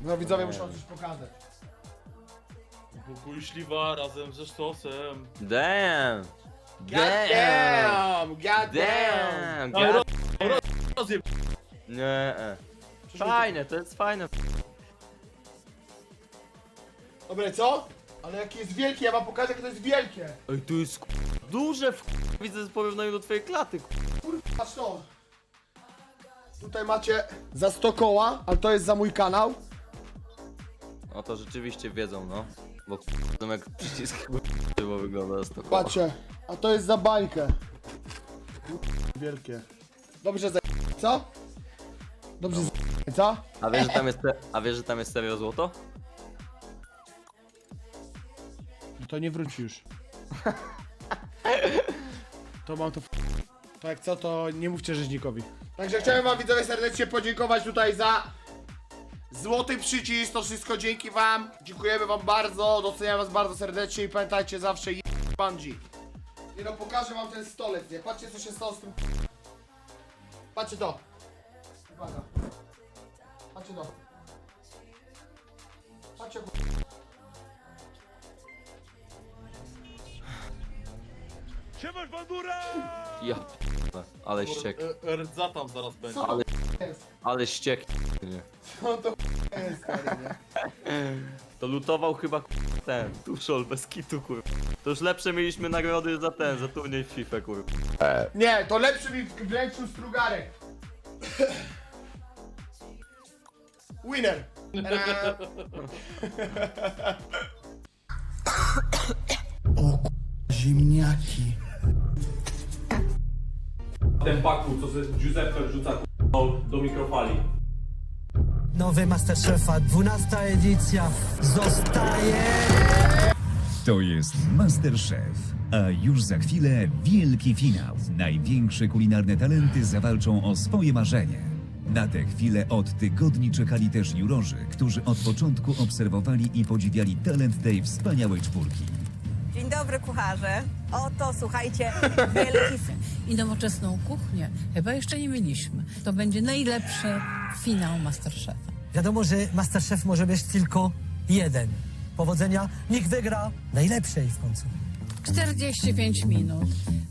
No widzowie muszą coś pokazać. Pokój śliwa razem ze sztosem. Damn! God Damn! damn! God damn! Damn! No, God... Rozjeb... Nie. e. Fajne, to jest fajne. Dobra, co? Ale jakie jest wielkie, ja wam pokażę jakie to jest wielkie. Ej, tu jest k- duże w Widzę w porównaniu do twojej klaty. k- Patrz to. Tutaj macie za 100 koła, ale to jest za mój kanał. No to rzeczywiście wiedzą, no. Bo k- to jak przycisk bo wygląda z to koło. Patrzcie, a to jest za bańkę. Wielkie. Dobrze za... co? Dobrze za... co? A wiesz, że tam jest, a wiesz, że tam jest serio złoto? No to nie wróci już. To mam to. w- To jak co, to nie mówcie rzeźnikowi. Także chciałem wam widzowie serdecznie podziękować tutaj za złoty przycisk, to wszystko dzięki wam. Dziękujemy wam bardzo, doceniam was bardzo serdecznie i pamiętajcie zawsze je bungee. Nie no, pokażę wam ten stolec, nie? Patrzcie co się stało z tym Patrzcie to. Uwaga. Patrzcie to. Patrzcie ku- Ja p- ale ściek. Rdza tam zaraz będzie. Ale? Ale ściek. Nie. Co to jest, stary, nie? To lutował chyba k- ten, tuszol bez kitu kur. To już lepsze mieliśmy nagrody za ten, za turniej w FIFA kur. Nie, to lepszy mi wręczył strugarek. Winner. Eee, ziemniaki. ten paku, co ze Giuseppe wrzuca k***ą do mikrofali. Nowy Masterchefa, 12 edycja zostaje! To jest Masterchef, a już za chwilę wielki finał. Największe kulinarne talenty zawalczą o swoje marzenie. Na tę chwilę od tygodni czekali też jurorzy, którzy od początku obserwowali i podziwiali talent tej wspaniałej czwórki. Dzień dobry, kucharze. Oto, słuchajcie, wielki i nowoczesną kuchnię chyba jeszcze nie mieliśmy. To będzie najlepszy finał Masterchefa. Wiadomo, że Masterchef może być tylko jeden. Powodzenia, niech wygra najlepszej w końcu. 45 minut.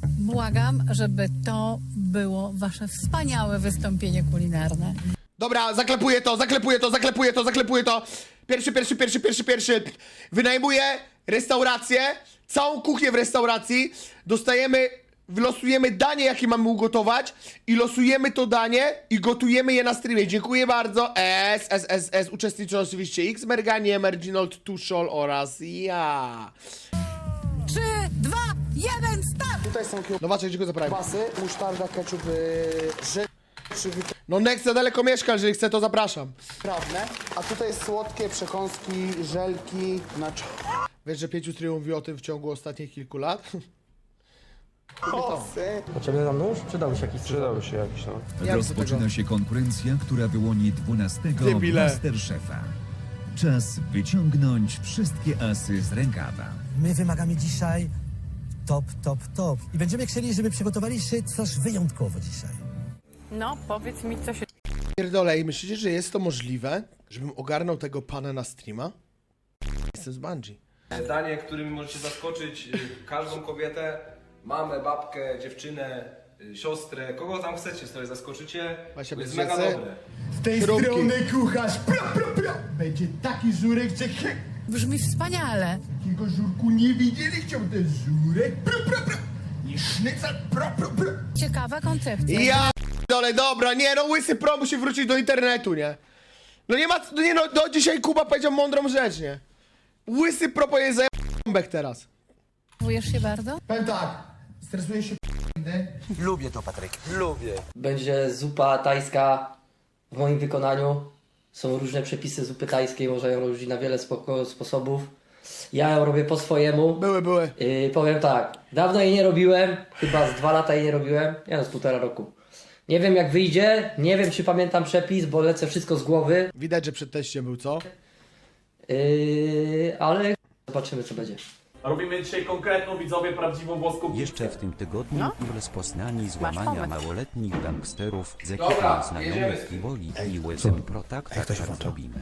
Błagam, żeby to było wasze wspaniałe wystąpienie kulinarne. Dobra, zaklepuję to, zaklepuję to, zaklepuję to, zaklepuję to. Pierwszy, pierwszy, pierwszy, pierwszy, pierwszy. Wynajmuję restaurację, całą kuchnię w restauracji. Dostajemy, wylosujemy danie, jakie mamy ugotować i losujemy to danie i gotujemy je na streamie. Dziękuję bardzo. S, S, S, S. Uczestniczą oczywiście X, Merganie, Merginold, Tuszol oraz ja. 3, 2, 1, start! Tutaj są Nowaczek, dziękuję za prawie. Basy, musztarda, ketchup, yy, No Next za daleko mieszka, jeżeli chce, to zapraszam. Prawne. A tutaj słodkie przekąski, żelki, na Wiesz, że pięciu streamów mówi o tym w ciągu ostatnich kilku lat? Kosy. Potrzebny nam nóż? Przydałby się jakiś Przydałby się jakiś, no. Rozpoczyna się konkurencja, która wyłoni 12 Debile. Masterchefa. Czas wyciągnąć wszystkie asy z rękawa. My wymagamy dzisiaj top, top, top. I będziemy chcieli, żeby przygotowali się coś wyjątkowo dzisiaj. No, powiedz mi, co się Pierdolę, i myślicie, że jest to możliwe, żebym ogarnął tego pana na streama? Jestem z Bungie. Danie, którym możecie zaskoczyć y, każdą kobietę, mamę, babkę, dziewczynę, y, siostrę, kogo tam chcecie, sobie zaskoczycie. Właśnie To jest mega dobre. Z tej Śrubki. strony kucharz, pro, pro, pro. Będzie taki żurek, że Brzmi wspaniale. takiego żurku nie widzieli. Chciał ten żurek, pro, pro, pro. I sznycel, pro, pro, pro. Ciekawa koncepcja. Ja dole, dobra, nie no, łysy pro musi wrócić do internetu, nie? No nie ma, no nie no, do dzisiaj Kuba powiedział mądrą rzecz, nie? Łysy pro zająć bombek teraz. Denerwujesz się bardzo? Powiem tak, stresuję się Lubię to, Patryk. Lubię. Będzie zupa tajska w moim wykonaniu. Są różne przepisy zupy tajskiej, można ją robić na wiele spoko- sposobów. Ja ją robię po swojemu. Były, były. Yy, powiem tak, dawno jej nie robiłem, chyba z dwa lata jej nie robiłem, nie no, z półtora roku. Nie wiem jak wyjdzie, nie wiem czy pamiętam przepis, bo lecę wszystko z głowy, Widać, że przed teściem był, co? yy, ale zobaczymy co będzie. Robimy dzisiaj konkretną, widzowie, prawdziwą włoską Jeszcze w tym tygodniu rozpoznani złamania pomysł. małoletnich gangsterów z Dobra, ekipą jedziemy z znajomych i woli i łezem pro tak, tak, tak zrobimy.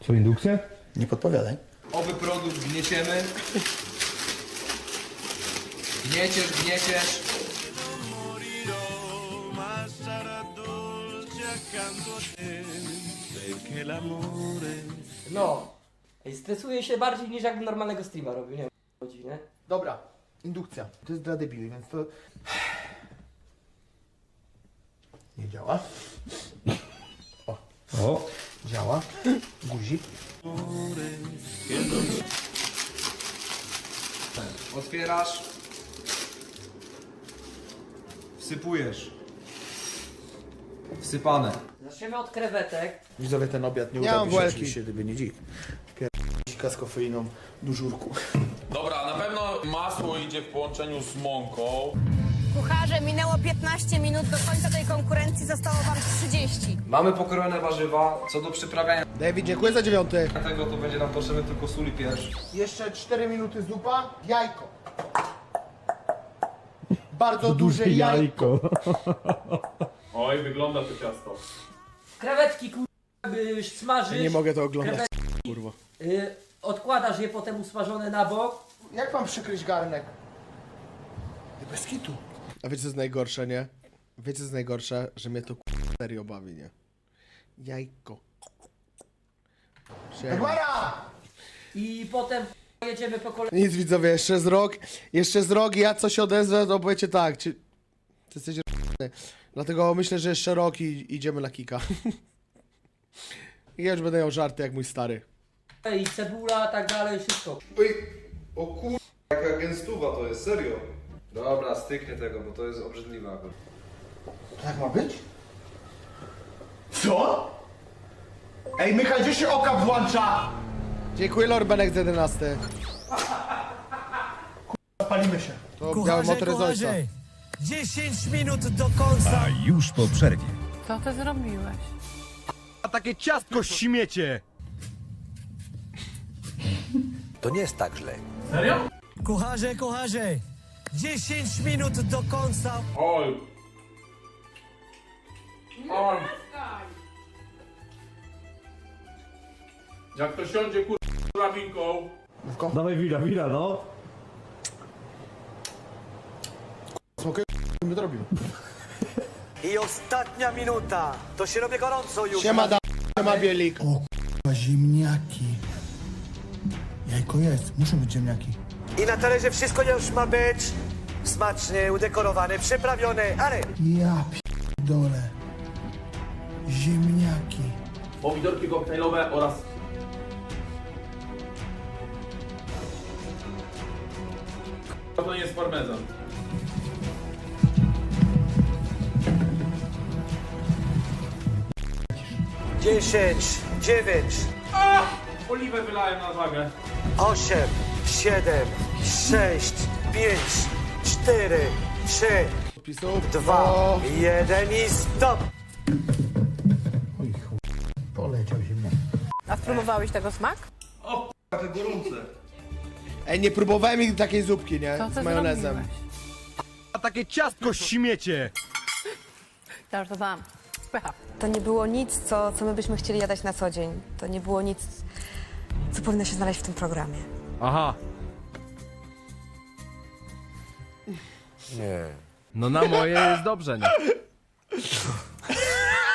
Co, indukcja? Nie podpowiadaj. Oby produkt gnieciemy. Gnieciesz, gnieciesz. No. Ej, stresuję się bardziej niż jakbym normalnego streama robił, nie wiem, o chodzi, nie? Dobra, indukcja. To jest dla debili, więc to... Nie działa. O, Działa. Guzik. otwierasz. Wsypujesz. Wsypane. Zaczniemy od krewetek. Widzowie, ten obiad nie Ja mam udałby się worki. oczywiście, gdyby nie dzik. Pierdolika z kofeiną do żurku. Dobra, na pewno masło idzie w połączeniu z mąką. Kucharze, minęło 15 minut, do końca tej konkurencji zostało wam 30. Mamy pokrojone warzywa. Co do przyprawiania David, dziękuję za dziewiąty. tego, to będzie nam potrzebny tylko sól i pieprz. Jeszcze 4 minuty zupa, jajko. Bardzo duże jajko. Oj, wygląda to ciasto. Krewetki, kurwa, y, smażysz. Nie mogę to oglądać. Krewetki, Kurwa. y, odkładasz je potem usmażone na bok. Jak mam przykryć garnek? Bez kitu. A wiecie co jest najgorsze, nie? Wiecie co jest najgorsze? Że mnie to k***a serio bawi, nie? Jajko. Siema. I potem jedziemy po kolei. Nic widzowie, jeszcze z rok, jeszcze z rok i ja coś odezwę, to powiecie tak, czy... Ty jesteś r***ny. Dlatego myślę, że jeszcze rok i idziemy na kika. I ja już będę miał żarty jak mój stary. I cebula, tak dalej, wszystko. O kur... Jaka gęstuwa to jest, serio. Dobra, styknie tego, bo to jest obrzydliwe akurat. Tak ma być? Co? Ej, Michał, gdzie się oka włącza? Dziękuję Lorbenek z 11. Palimy się. To biały Kucharze, motor jest ojca. kucharze! 10 minut do końca! A już po przerwie. Co ty zrobiłeś? A takie ciastko śmiecie! To nie jest tak źle. Kucharze, kucharze! 10 minut do końca! Oj. Oj. Jak to siądzie kur... drabinką. Dawaj wira, wira, no. Smokę my to robimy. I ostatnia minuta! To się robi gorąco już! Siema da... Siema Bielik. Ziemniaki. Jajko jest, muszą być ziemniaki. I na talerze wszystko już ma być smacznie udekorowane, przyprawione, ale... Ja p***dole. Ziemniaki. Pomidorki koktajlowe oraz... To nie jest parmezan. Dziesięć, dziewięć, Oliwę wylałem na wagę. Osiem, siedem, sześć, pięć, cztery, trzy, Podpisów. dwa, O, jeden i stop! Oj chuj. Poleciał ziemniak. A spróbowałeś tego smak? Te gorące. Ej, nie próbowałem nigdy takiej zupki, nie? Co ty Z majonezem. zrobiłeś? A takie ciastko śmiecie! Żartowałam. Pycha. To nie było nic, co, co my byśmy chcieli jadać na co dzień. To nie było nic, co powinno się znaleźć w tym programie. Aha. Nie. No na moje jest dobrze, nie?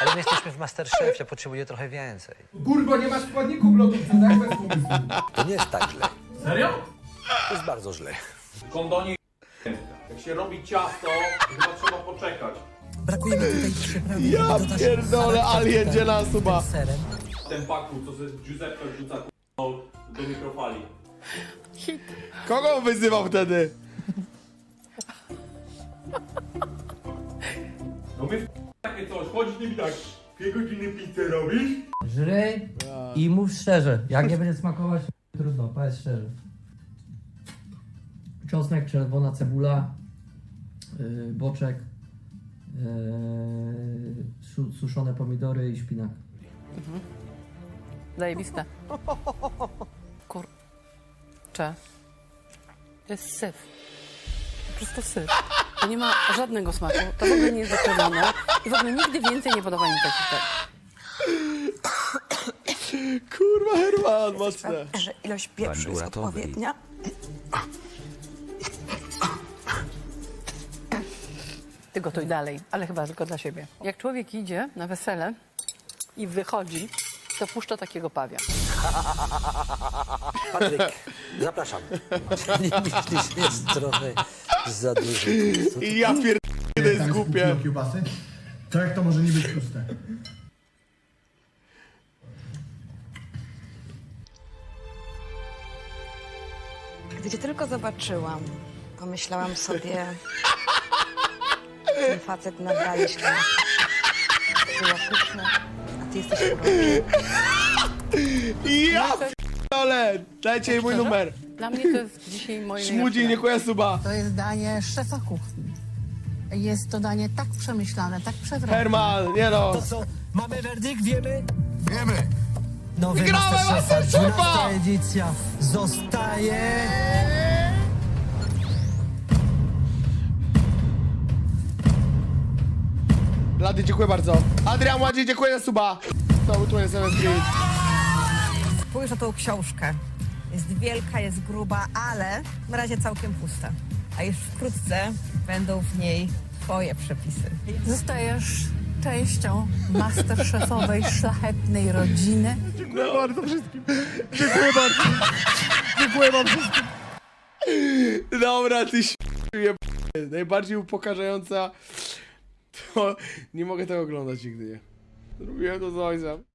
Ale my jesteśmy w Masterchefie, potrzebuję trochę więcej. Kurwa, nie ma składników w lodówce, tak? Bez pomysłu. To nie jest tak źle. Serio? To jest bardzo źle. Kondonie Jak się robi ciasto, chyba trzeba poczekać. Brakuje mi tutaj przyprawy. Ja pierdolę, alien tutaj dziela suba. z serem. Ten paku, co ze Giuseppe wrzuca k***ą do mikrofali. Kogo on wyzywał wtedy? No my w takie coś, chodzi nimi tak. Dwie godziny pizzę robisz? Żryj i mów szczerze. Jak nie będzie smakować, trudno, powiedz szczerze. Czosnek, czerwona cebula, yy, boczek, yy, su- suszone pomidory i szpinak. Zajebiste. Kur... Cze. To jest syf. Po prostu syf. To nie ma żadnego smaku. To w ogóle nie jest zakręcone. I w ogóle nigdy więcej nie podoba mi taki ser. Kurwa, Herman, mocne. że ilość pieprzu jest odpowiednia. Ty gotuj dalej, ale chyba tylko dla siebie. Jak człowiek idzie na wesele i wychodzi, to puszcza takiego pawia. Patryk, zapraszam. Nie myślisz, jest trochę za dużo. I ja pierdolę, jest głupie. kiełbasy? To jak to może nie być puste? Gdy cię tylko zobaczyłam, pomyślałam sobie, ten facet nadaje się na było pyszne, a ty jesteś uroczy. Ja pierdolę. Dajcie jej mój Szczerze? numer. Dla mnie to jest dzisiaj moje Szmudzi, nie koja suba. To jest danie szefa kuchni. Jest to danie tak przemyślane, tak przewrotne. Herman, nie no. To co, mamy werdykt, wiemy? Wiemy! Nowy Wygrałem Masterchefa, Masterchefa! 12 edycja zostaje... Lady, dziękuję bardzo. Adrian Ładzi, dziękuję za suba. To tu jest Green. Spójrz na tą książkę. Jest wielka, jest gruba, ale na razie całkiem pusta. A już wkrótce będą w niej twoje przepisy. Zostajesz częścią masterchefowej szlachetnej rodziny. Dziękuję bardzo wszystkim. Dziękuję bardzo. Dziękuję wam wszystkim. Dobra, ty jebany. Najbardziej upokarzająca... To... Nie mogę tego oglądać nigdy, nie. Zrobiłem to z ojcem.